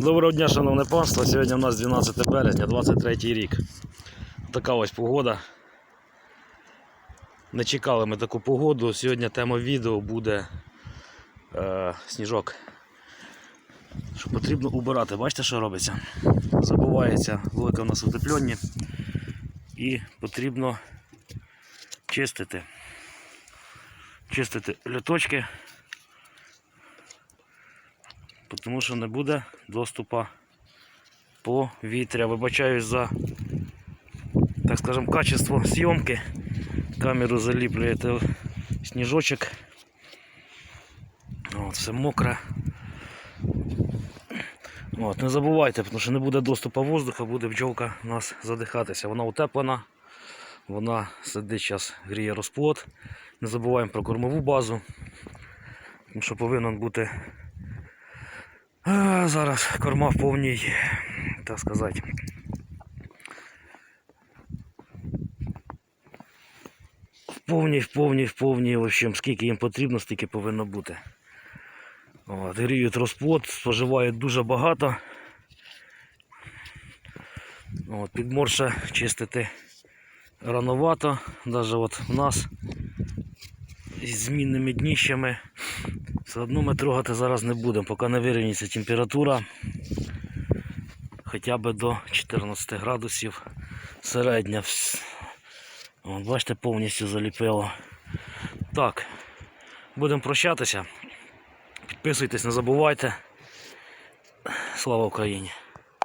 Доброго дня, шановне панство. Сьогодні у нас 12 березня, 23 рік. Така ось погода. Не чекали ми таку погоду. Сьогодні тема відео буде е, сніжок. Що потрібно убирати. Бачите, що робиться? Забувається велике у нас утеплення. І потрібно чистити. Чистити люточки. Тому що не буде доступу повітря. Вибачаюсь за, так скажем, качество зйомки. Камеру заліплює сніжочок. От, все мокре. От, не забувайте, тому що не буде доступу воздуха, буде бджолка у нас задихатися. Вона утеплена, вона сидить зараз, гріє розплод. Не забуваємо про кормову базу, тому що повинен бути зараз корма в повній, так сказати. В повній, в повній, в повній, в общем, скільки їм потрібно, стільки повинно бути. От, гріють розплод, споживають дуже багато. От, підморша чистити рановато. Навіть от у нас із змінними дніщами все одно ми трогати зараз не будемо, поки не вирівняється температура хоча б до 14 градусів середня. От, бачите, повністю заліпило. Так, будемо прощатися. Підписуйтесь, не забувайте. Слава Україні!